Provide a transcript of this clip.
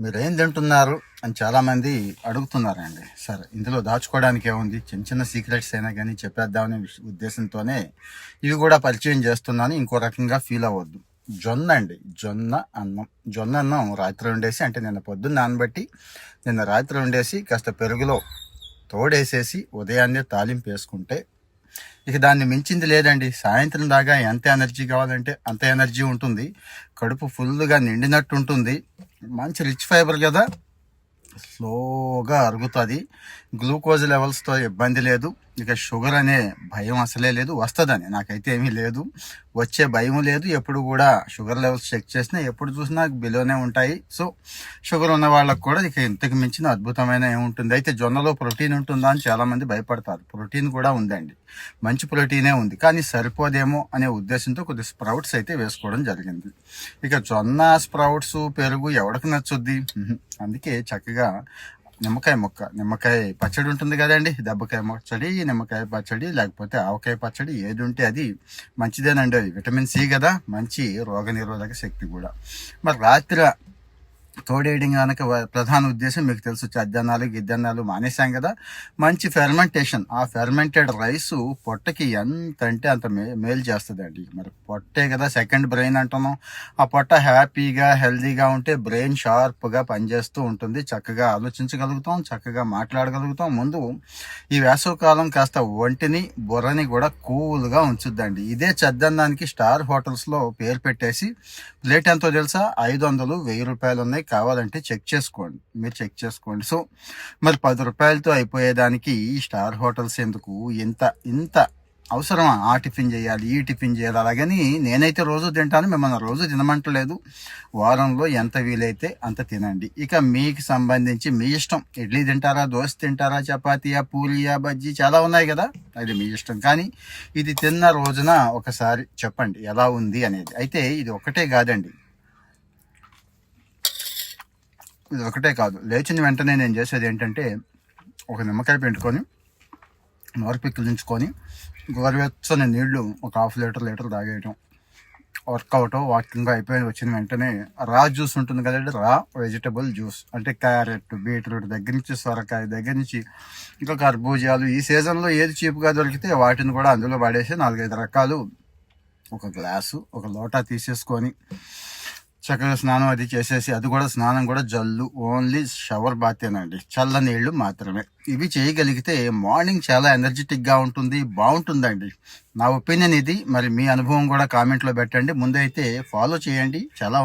మీరు ఏం తింటున్నారు అని చాలామంది అడుగుతున్నారండి. సరే ఇందులో దాచుకోవడానికి ఏముంది? చిన్న చిన్న సీక్రెట్స్ అయినా కానీ చెప్పేద్దామనే ఉద్దేశంతోనే ఇవి కూడా పరిచయం చేస్తున్నాను. ఇంకో రకంగా ఫీల్ అవ్వద్దు. జొన్న అండి. జొన్న అన్నం. జొన్న అన్నం రాత్రి వండేసి అంటే నిన్న పొద్దున్న నానబెట్టి నిన్న రాత్రి వండేసి కాస్త పెరుగులో తోడేసేసి ఉదయాన్నే తాలింపు వేసుకుంటే ఇక దాన్ని మించింది లేదండి. సాయంత్రం దాకా ఎంత ఎనర్జీ కావాలంటే అంత ఎనర్జీ ఉంటుంది. కడుపు ఫుల్గా నిండినట్టు ఉంటుంది మంచి రిచ్ ఫైబర్ కదా. స్లోగా అరుగుతుంది. గ్లూకోజ్ లెవెల్స్తో ఇబ్బంది లేదు. ఇక షుగర్ అనే భయం అసలే లేదు వస్తుందని. నాకైతే ఏమీ లేదు. వచ్చే భయం లేదు. ఎప్పుడు కూడా షుగర్ లెవెల్స్ చెక్ చేసినా ఎప్పుడు చూసినా బిలోనే ఉంటాయి. సో షుగర్ ఉన్న వాళ్ళకు కూడా ఇక ఇంతకు మించిన అద్భుతమైన ఏముంటుంది? అయితే జొన్నలో ప్రోటీన్ ఉంటుందా అని చాలామంది భయపడతారు. ప్రోటీన్ కూడా ఉందండి. మంచి ప్రోటీనే ఉంది. కానీ సరిపోదేమో అనే ఉద్దేశంతో కొద్ది స్ప్రౌట్స్ అయితే వేసుకోవడం జరిగింది. ఇక జొన్న స్ప్రౌట్స్ పెరుగు ఎవరికి నచ్చుద్ది? అందుకే చక్కగా నిమ్మకాయ మొక్క. నిమ్మకాయ పచ్చడి ఉంటుంది కదండి. దెబ్బకాయ పచ్చడి నిమ్మకాయ పచ్చడి లేకపోతే ఆవకాయ పచ్చడి ఏది ఉంటే అది మంచిదేనండి. అది విటమిన్ సి కదా. మంచి రోగనిరోధక శక్తి కూడా. మరి రాత్రి తోడేయడం కనుక ప్రధాన ఉద్దేశం మీకు తెలుసు చద్దన్నాలు గిద్దన్నాలు మానేశాం కదా. మంచి ఫెర్మెంటేషన్ ఆ ఫెర్మెంటెడ్ రైస్ పొట్టకి ఎంత అంటే అంత మే మేలు చేస్తుందండి. మరి పొట్టే కదా సెకండ్ బ్రెయిన్ అంటున్నాం. ఆ పొట్ట హ్యాపీగా హెల్దీగా ఉంటే బ్రెయిన్ షార్ప్గా పనిచేస్తూ ఉంటుంది. చక్కగా ఆలోచించగలుగుతాం చక్కగా మాట్లాడగలుగుతాం. ముందు ఈ వేసవకాలం కాస్త ఒంటిని బుర్రని కూడా కూల్గా ఉంచుద్దండి. ఇదే చద్దన్నానికి స్టార్ హోటల్స్లో పేరు పెట్టేసి ప్లేట్ ఎంతో తెలుసా? ఐదు వందలు వెయ్యి రూపాయలు ఉన్నాయి కావాలంటే చెక్ చేసుకోండి. మీరు చెక్ చేసుకోండి. సో మరి పది రూపాయలతో అయిపోయేదానికి ఈ స్టార్ హోటల్స్ ఎందుకు? ఎంత ఇంత అవసరమా? ఆ టిఫిన్ చేయాలి ఈ టిఫిన్ చేయాలి అలాగని నేనైతే రోజు తింటాను మిమ్మల్ని రోజు తినమంటలేదు. వారంలో ఎంత వీలైతే అంత తినండి. ఇక మీకు సంబంధించి మీ ఇష్టం. ఇడ్లీ తింటారా దోశ తింటారా చపాతీయా పూలియా బజ్జీ చాలా ఉన్నాయి కదా. అది మీ ఇష్టం. కానీ ఇది తిన్న రోజున ఒకసారి చెప్పండి ఎలా ఉంది అనేది. అయితే ఇది ఒకటే కాదండి. ఇది ఒకటే కాదు. లేచిన వెంటనే నేను చేసేది ఏంటంటే ఒక నిమ్మకాయ పిండుకొని నోరు పిక్కిలించుకొని గోరువెచ్చని నీళ్ళు ఒక హాఫ్ లీటర్ లీటర్ తాగేయటం. వర్కౌట్ వాకింగ్ అయిపోయి వచ్చిన వెంటనే రా జ్యూస్ ఉంటుంది కదండి రా వెజిటబుల్ జ్యూస్. అంటే క్యారెట్ బీట్రూట్ దగ్గర నుంచి సొరకాయ దగ్గర నుంచి ఇంకా కర్బూజాలు ఈ సీజన్లో ఏది చీప్గా దొరికితే వాటిని కూడా అందులో పడేసి నాలుగైదు రకాలు ఒక గ్లాసు ఒక లోటా తీసేసుకొని చక్కగా స్నానం అది చేసేసి అది కూడా స్నానం కూడా జల్లు ఓన్లీ షవర్ బాతేనండి. చల్ల నీళ్ళు మాత్రమే. ఇవి చేయగలిగితే మార్నింగ్ చాలా ఎనర్జెటిక్గా ఉంటుంది బాగుంటుందండి. నా ఒపీనియన్ ఇది. మరి మీ అనుభవం కూడా కామెంట్లో పెట్టండి. ముందైతే ఫాలో చేయండి. చాలా